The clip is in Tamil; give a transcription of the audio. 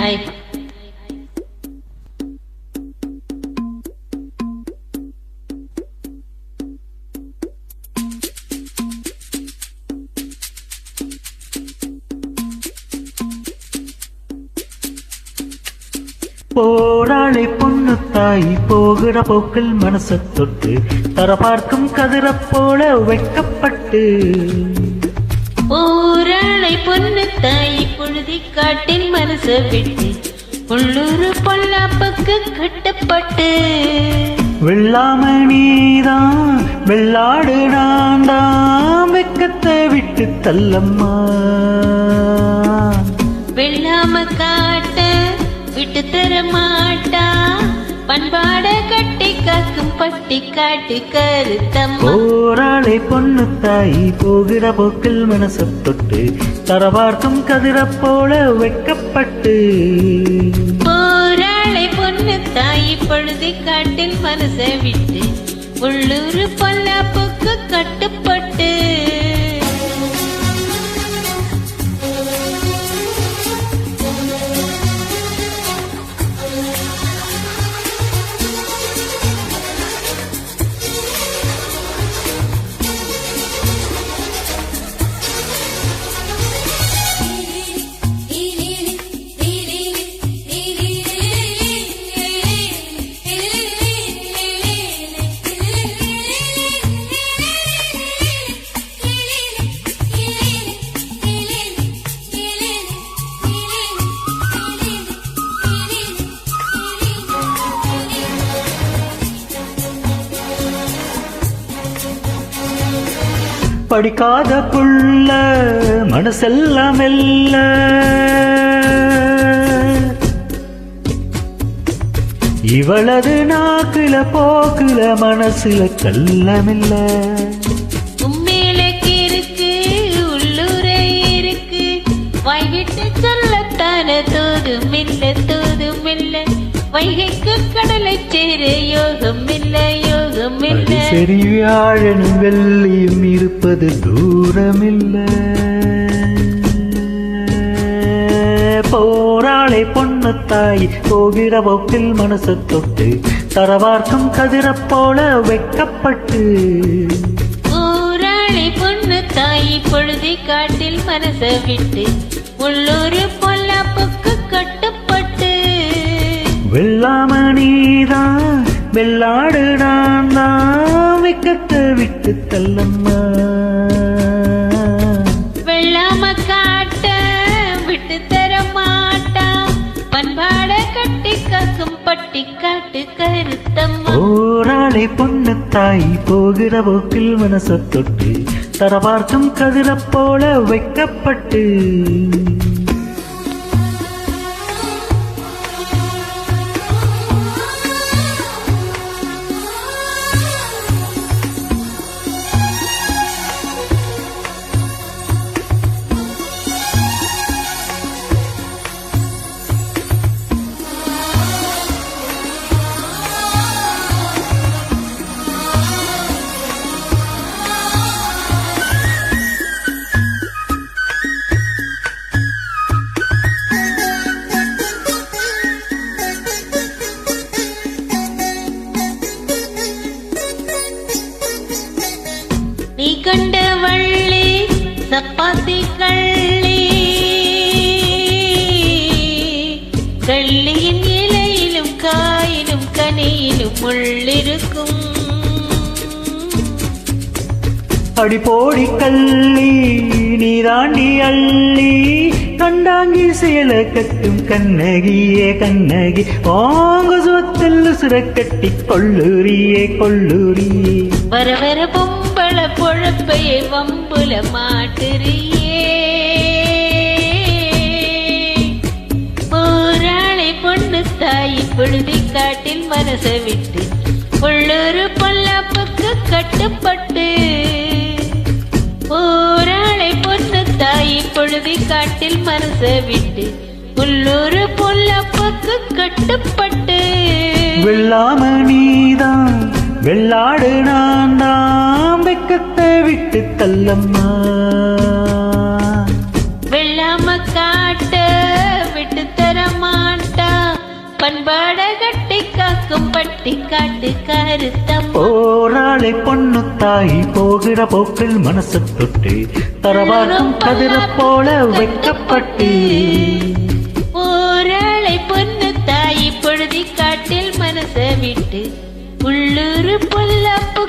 ஐ போராளை பொண்ணு தாய் போகிற போக்கில் மனச தொட்டு தர பார்க்கும் கதிரப் போல வைக்கப்பட்டு. ஊரளை பொண்ணு தாய் பொழுதி காட்டில் மனச விட்டு உள்ளூர் பொல்லாப்புக்கு கட்டப்பட்டு. வெள்ளாம நீதான் வெள்ளாடு நான் தான் வெக்கத்தை விட்டு தள்ளம்மா. வெள்ளாம காட்ட விட்டு தர மாட்டா பண்பாட கட்டி காக்கும் பட்டி காட்டு கருத்தம்மா. போராளை பொண்ணு தாய் போகிற போக்கில் மனச தொட்டு தர பார்க்கும் கதிரப் போல வைக்கப்பட்டு போராளை பொண்ணு தாய் பொழுது காட்டில் மனச விட்டு உள்ளூர் பொல்லாப்புக்கு கட்டுப்பட்டு. படிக்காத புள்ள மனசெல்லாம் மெல்ல. இவளது நாக்குல போக்குல மனசுல கள்ளமில்ல உண்மையிலக்கு இருக்கு உள்ளூரே இருக்கு. வாய்விட்டு சொல்லத்தான தூதும் இல்ல தூதும் இல்ல வைகைக்கு கடலை சேர யோகம் இல்ல யோகம் இல்ல. சரி வியாழனும் வெள்ளியும் இருப்பது தூரமில்ல. போராளை பொண்ணு தாய் போகிற போக்கில் மனச தொட்டு தரவார்க்கும் கதிரப் போல வைக்கப்பட்டு ஊராளி பொண்ணு தாய் பொழுதி காட்டில் மனச விட்டு உள்ளூர் வெள்ளாம நீதான் வெள்ளாடு நான் தான் வெக்கத்தை விட்டு தள்ளம்மா. வெள்ளாம காட்ட விட்டு தர மாட்டா பண்பாட கட்டி காக்கும் பட்டி காட்டு கருத்தம்மா. ஓராளை பொண்ணு தாய் போகிற போக்கில் மனச தொட்டு தர பார்க்கும் கதிரப் போல வைக்கப்பட்டு. நீ கண்ட வள்ளி சப்பாத்தி கள்ளி. கள்ளியின் இலையிலும் காயிலும் கனியிலும் உள்ளிருக்கும். அடி போடி கள்ளி நீ தாண்டி அள்ளி கண்டாங்கி சேல கட்டும் கண்ணகியே கண்ணகி. வாங்க சுவத்தில் சுரக்கட்டி கொள்ளுரியே கொள்ளுரியே வர வர பொம்பள பொழப்பையே வம்புல மாட்டுறியே. போராளை பொண்ணு தாய் பொழுதி காட்டில் மனச விட்டு உள்ளூர் பொல்லாப்புக்கு கட்டுப்பட்டு. போராளை தாயி கொழுவி காட்டில் மனச விட்டு உள்ளூரு பொல்லப்புக்கு கட்டுப்பட்டு. வெள்ளாம நீதான் வெள்ளாடு நான் தான் வெக்கத்தை விட்டு தள்ளம்மா. வெள்ளாம காட்ட விட்டு தர மாட்டா. பண்பாட கட்டி காக்கும் பட்டி காட்டு கருத்தம் போற போராளை பொண்ணு தாய் போகிற போக்கில் மனசு தொட்டு தரபார்க்கும் கதிர போல வைக்கப்பட்டு ஓராளை பொண்ணு தாய் பொழுதி காட்டில் மனச விட்டு உள்ளூர் புல்லப்ப